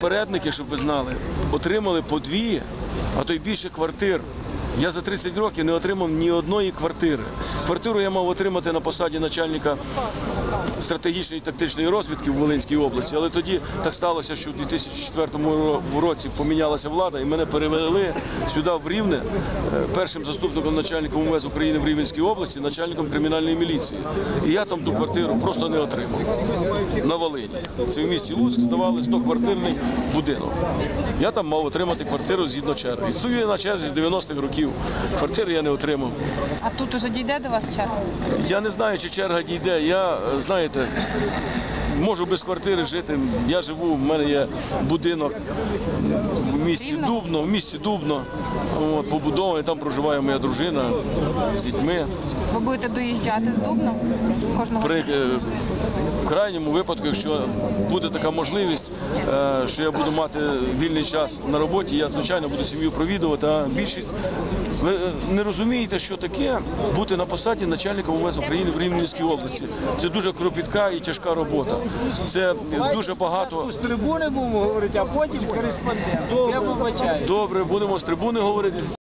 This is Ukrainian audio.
Передники, щоб ви знали, отримали по дві, а то й більше квартир. Я за 30 років не отримав ні одної квартири. Квартиру я мав отримати на посаді начальника стратегічної і тактичної розвідки в Волинській області, але тоді так сталося, що в 2004 році помінялася влада і мене перевели сюди в Рівне е, першим заступником начальника МВС України в Рівненській області, начальником кримінальної міліції. І я там ту квартиру просто не отримав на Волині. Це в місті Луцьк здавали 100-квартирний будинок. Я там мав отримати квартиру згідно черги. І стою я на черзі з 90-х років. Квартири я не отримав. А тут уже дійде до вас черга? Я не знаю, чи черга дійде. Я, знаєте, можу без квартири жити. Я живу, в мене є будинок в місті? Дубно, в місті Дубно, от, побудований, там проживає моя дружина з дітьми. Ви будете доїжджати з Дубна кожного При, в крайньому випадку, якщо буде така можливість, е, що я буду мати вільний час на роботі, я звичайно буду сім'ю провідувати. А більшість ви е, не розумієте, що таке бути на посаді начальника МВС України в Рівненській області. Це дуже кропітка і тяжка робота. Це дуже багато. З трибуни будемо говорити, а потім кореспондент. Добре, будемо з трибуни говорити.